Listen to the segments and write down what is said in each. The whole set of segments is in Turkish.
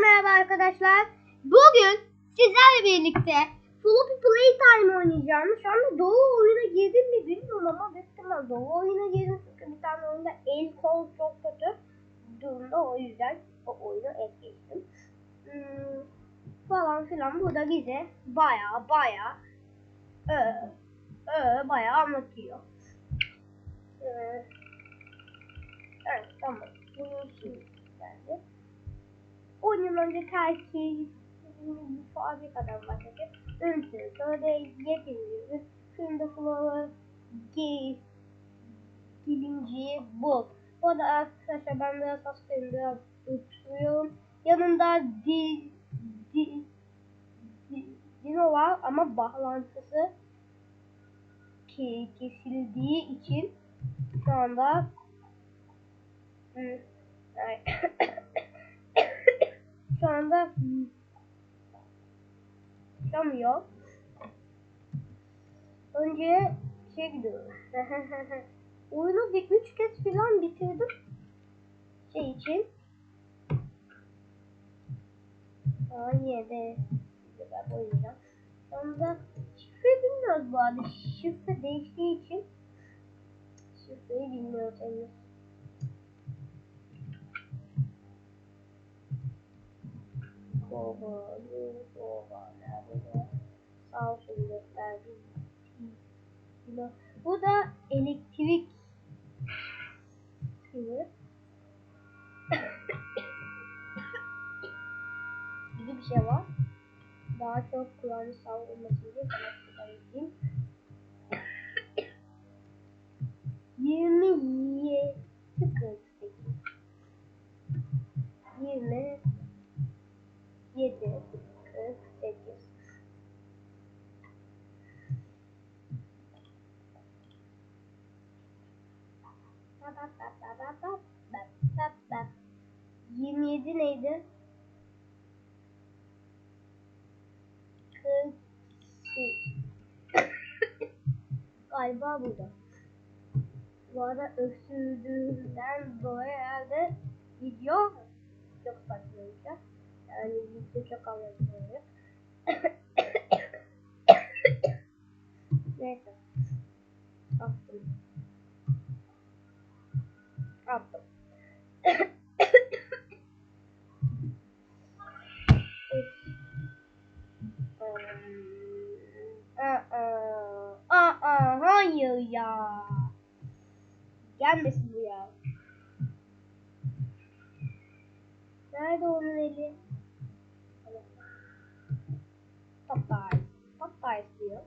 merhaba arkadaşlar. Bugün sizlerle birlikte Floppy Playtime oynayacağım. Şu anda Doğu oyuna girdim mi bilmiyorum ama büyük ihtimal Doğu oyuna girdim. Çünkü bir tane oyunda el kol çok kötü durumda o yüzden o oyunu es. Hmm, falan filan burada bize baya baya ö, ö, baya anlatıyor. Ee, evet tamam. Bunu. 10 yıl önce Terki bir fabrikadan başladı. Ünlü sonra yepyeni Şimdi Flower G Gilinci bu. Bu da arkadaşlar ben biraz hastayım biraz uçuyorum. Yanında di, di, di, Dino var ama bağlantısı kesildiği için şu anda ay. şu anda tutamıyor. Önce şey gidiyorum. Oyunu bir üç kez falan bitirdim. Şey için. Aa yine de ben oynayacağım. Sonra şifre bilmiyoruz bu arada. Şifre değiştiği için şifreyi bilmiyoruz henüz. Bu da elektrik gibi. bir şey var. Daha çok kulağını savrulmasın diye Galiba burada. Bu arada öksürdüğümden dolayı herhalde video çok saçma olacak. Yani video çok anlatılıyor. Neyse. Attım. Hayır ya. Gelmesin bu ya. Nerede onun eli? Popeyes. Popeyes diyor.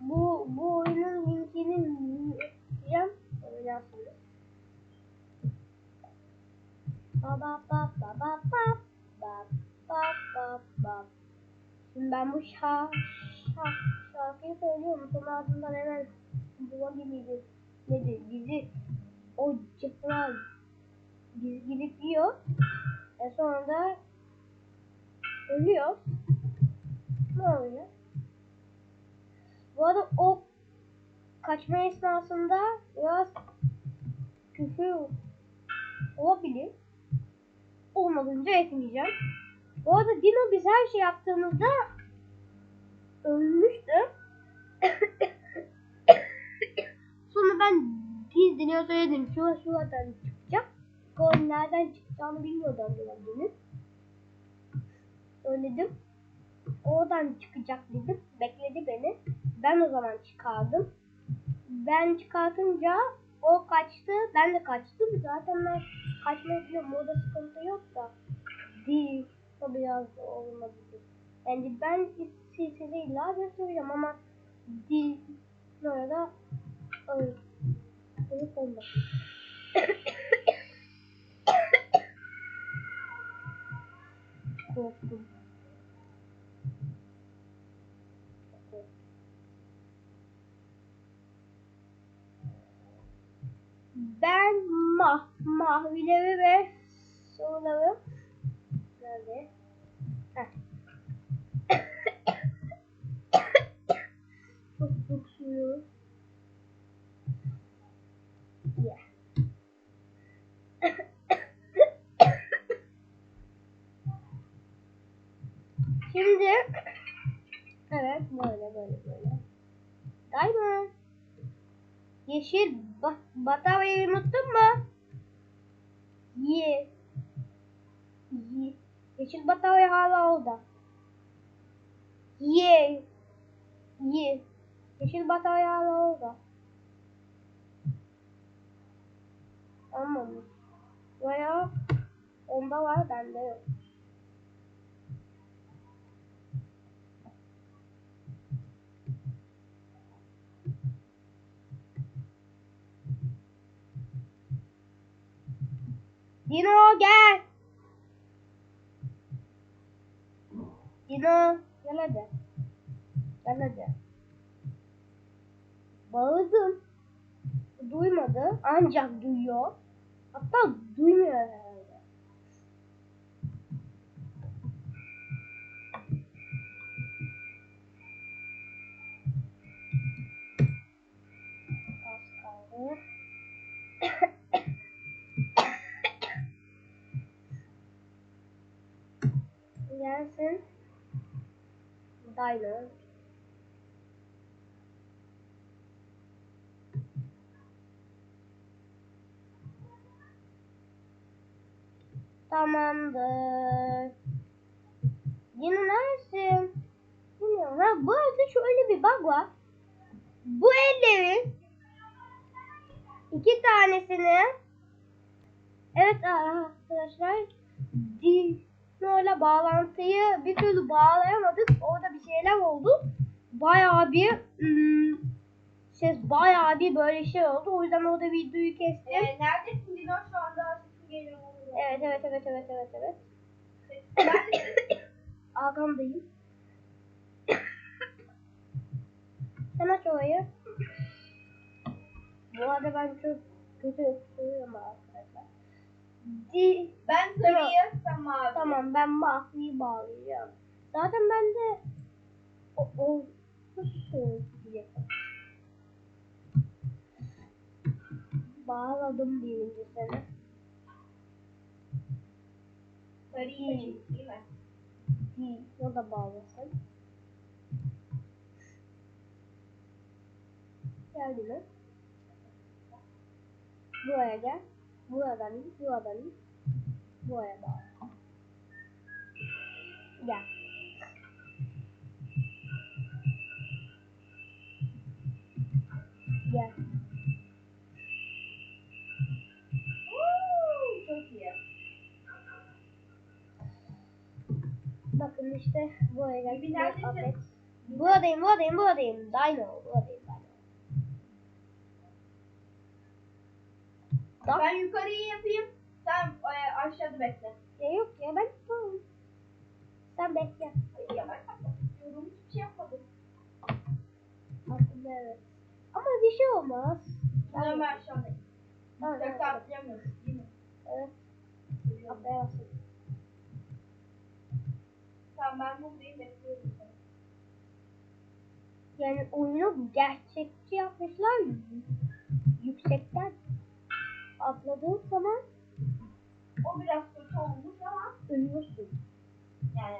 Bu, bu oyunun linkini yapacağım. Oynarsınız. Baba baba baba baba baba baba. Şimdi ben bu şarkı şa şarkıyı söylüyorum. Sonra ardından hemen bulabileceğiz. Nedir? Bizi o cıplar biz gidip yiyor. E sonra da ölüyor. Ne oluyor? Bu arada o kaçma esnasında biraz küfür olabilir. Olmadınca etmeyeceğim. Bu arada Dino biz her şey yaptığımızda ölmüştü. Sonra ben biz Dino'ya söyledim. Şu şuradan çıkacak. Gol nereden çıkacağını bilmiyordu Abdülhamid'in. Söyledim. Oradan çıkacak dedim. Bekledi beni. Ben o zaman çıkardım. Ben çıkartınca o kaçtı. Ben de kaçtım. Zaten ben kaçmayı biliyorum. Orada sıkıntı yok da. Değil. O biraz olmadı. Yani ben CT'de illa ben soracağım ama dil orada alır. Bunu. Korktum. Ben mah mahvileri ve soruları nerede? Heh. Yeşil ba bataryayı unuttun mu? Ye. Ye. Yeşil batarya hala orada. Ye. Ye. Yeşil batarya hala orada. Olmamış. Veya onda var bende yok. Dino gel. Dino gel hadi. Gel hadi. Bağırdım. Duymadı ancak duyuyor. Hatta duymuyor herhalde. Gelsin. Dino. Tamamdır. Yine neredesin? Bilmiyorum. Ha, bu arada şöyle bir bug var. Bu ellerin iki tanesini evet arkadaşlar Dino ile bağlantıyı bir türlü bağlayamadık. Orada bir şeyler oldu. Bayağı bir ım, ses bayağı bir böyle şey oldu. O yüzden orada videoyu kestim. Ee, neredesin Dino şu anda? Geliyor. Evet evet evet evet evet evet. Arkamdayım. Sen aç orayı. Bu arada ben çok kötü öksürüyorum arkadaşlar. Di Ben sarıyı, sen mavi. tamam ben mafiyi bağlayacağım. Zaten ben de o, o nasıl diyecektim. Bağladım birincisini. Sarıyı seçeyim, değil mi? Di o da bağlasın. Geldi mi? Buraya gel. Buradan in, buradan in. Buraya bağla. Gel. Gel. Woo, Çok iyi. Bakın işte buraya gel. Bir neredesin? Affet. Buradayım, buradayım, buradayım. Dino, buradayım, Ben yukarıyı yapayım. Sen e, aşağıda bekle. Ya yok ya ben tamam. Sen bekle. Hayır ya ben yapmadım. Hiçbir şey yapmadım. Aslında evet. Ama bir şey olmaz. Ben ben aşağıdayım. Tamam, Yoksa tamam. atlayamıyorsun değil mi? Evet. Atlayamazsın. Tamam ben buradayım bekliyorum. Yani oyunu gerçekçi yapmışlar. Yüksekten atladığın zaman O biraz kötü olmuş ama ölüyorsun. yani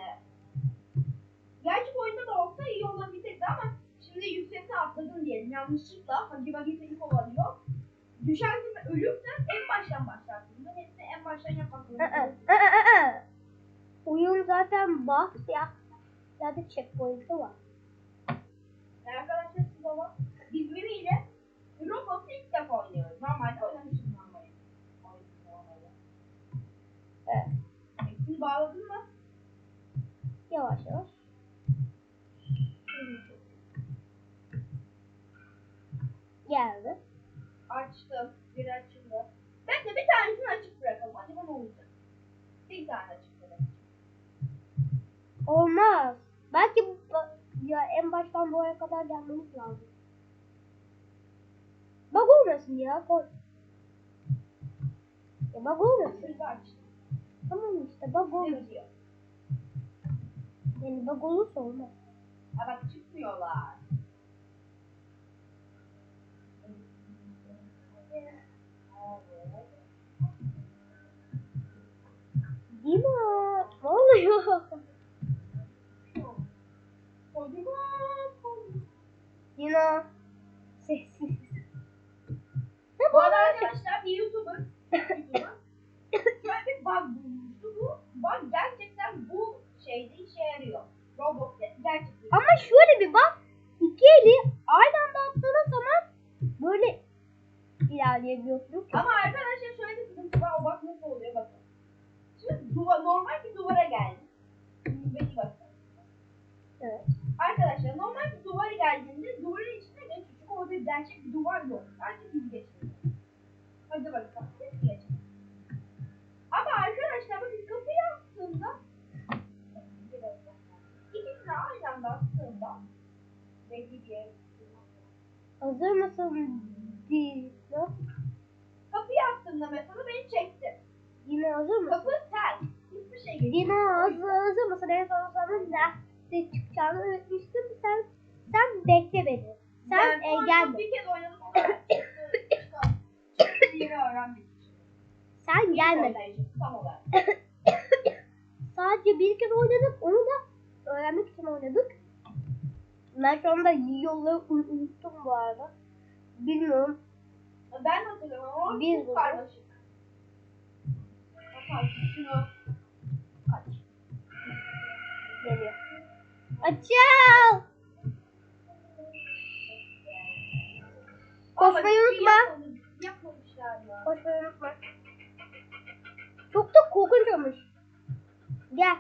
Gerçi bu oyunda da olsa iyi olabilirdi ama şimdi yüksekten atladın diyelim yanlışlıkla Hagi Bagi seni kovalıyor. Düşersin ve ölürsen en baştan başlarsın. Bunların hepsini en baştan yapmak zorundasın. Oyun zaten box ya. Zaten checkpoint'i var. Yani arkadaşlar siz baba biz Mimi ile Roblox'u ilk defa oynuyoruz. Normalde oynamışım normalde. Oynamışım normalde. Evet. Hepsini bağladın mı? Yavaş yavaş. Geldi. Açtım. Bir açıldı. Bekle bir tanesini açık bırakalım. Acaba ne olacak? Bir tane açık bırakalım. Olmaz. Belki bu- ya en baştan buraya kadar gelmemiz lazım. Bug olmasın ya koy. Ya bug olmasın. Şurada. Tamam işte bug Ne olmasın. diyor? Yani bug olursa olmaz. Ha bak çıkmıyorlar. Değil mi? Ne oluyor? Kocaman kocaman. Dino. Sessiz. Ne Bu arada arkadaşlar bir YouTuber. YouTuber. Şöyle bir bug bulmuştu. Bug gerçekten bu şeyde işe yarıyor. Robot gerçekten. Ama şöyle bir bak. İki eli aynı anda attığınız zaman böyle ilerleyebiliyorsunuz. Ama arkadaşlar şöyle bir sıkıntı var. Bak nasıl oluyor bakın. Şimdi duva, normal bir duvara geldim. Beni bakın. Evet. Arkadaşlar normal bir duvara geldiğinde duvarın içine geç. Çünkü orada gerçek bir duvar yok. Sadece biz geçiyoruz. Yere Hazır mısın Dino? Kapıyı attığımda mesela beni çekti. Dino hazır mısın? Kapı ters. Hiçbir şey geçmiyor. Dino hazır, hazır mısın? En son sana derste çıkacağını öğretmiştim. Sen sen bekle beni. Sen Ben e, gelme. Bir kez oynadım o kadar. Çıktı, çıktı. Şimdi yine öğrenmek için. Sen gelme. Oynayacağım, Tam olarak. Sadece bir kere oynadık. Onu da öğrenmek için oynadık. Ben şu anda yolları un- unuttum bu arada. Bilmiyorum. Ben hatırlamam ama Biz çok karmaşık. Bak şunu aç. Geliyor. Açıl! Koşmayı bir unutma. yapmamış- Yapmamışlar ya. Koşmayı unutma. Çok da korkunç olmuş. Gel.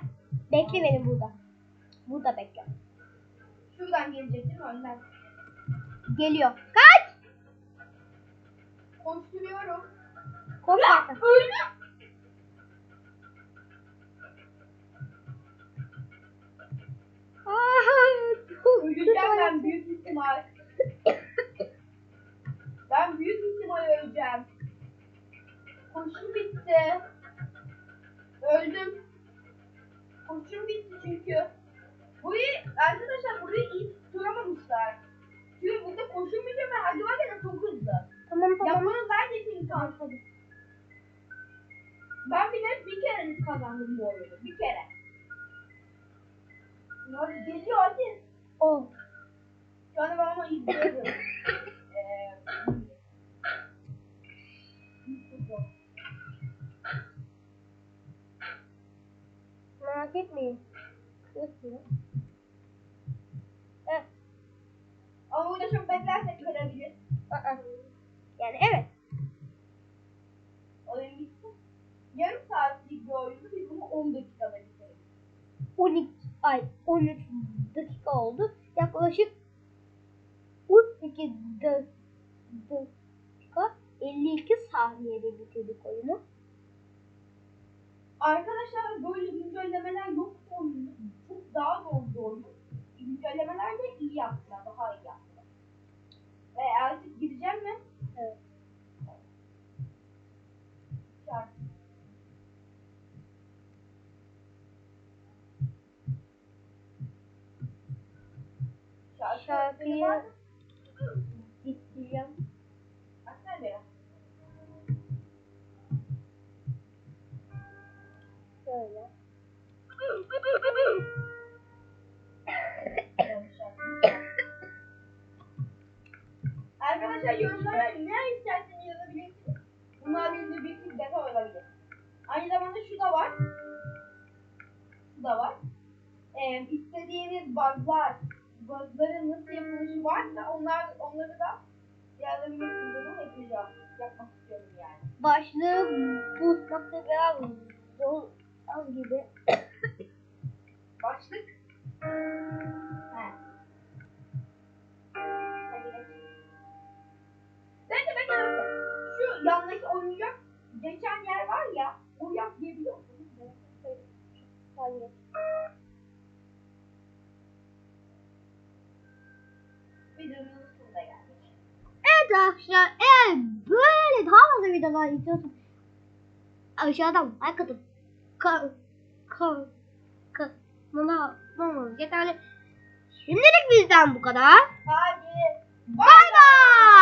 Bekle beni burada. Burada bekle. Şuradan gelecek değil mi önden? Geliyor. Kaç! Koşturuyorum. Koş. Aa, çok Öleceğim ben Oh. Şu anda ben ama izliyorum. Eee, Merak etmeyin. Kırık Evet. Ama burada çok beklersek görebilir. Aa. Yani evet. Oyun bitti. Yarım saatlik bir oyunu biz bunu 10 dakikada bitirdik. 12 ay 13 dakika oldu. Yaklaşık 18 da- dakika 52 saniyede bitirdik oyunu. Arkadaşlar böyle güncellemeler yok oyunda. Çok daha zor oyun. Güncellemeler de iyi yaptılar. Daha iyi yaptılar. Ve artık gideceğim mi? Evet. Şarkı. Şarkı. Şarkıyı isteyeceğim. Şöyle. Arkadaşlar yorumlara ne isterseniz yazabilirsiniz. Bunlar de bir detay olabilir. Aynı zamanda şu da var. Şu da var. Ee, istediğiniz bug'lar, bug'ların nasıl yapılışı varsa onlar, onları da yazabilirsiniz. Onu yapacağım. Yapmak istiyorum yani. Başlığı bulmakta biraz zor az gibi. Başlık. He. Hadi geç. Bekle bekle bekle. Arkadaşlar eğer böyle daha fazla videolar istiyorsanız aşağıdan like atıp ka, ka, ka, bana bulmanız yeterli. Şimdilik bizden bu kadar. Hadi. Bay bay.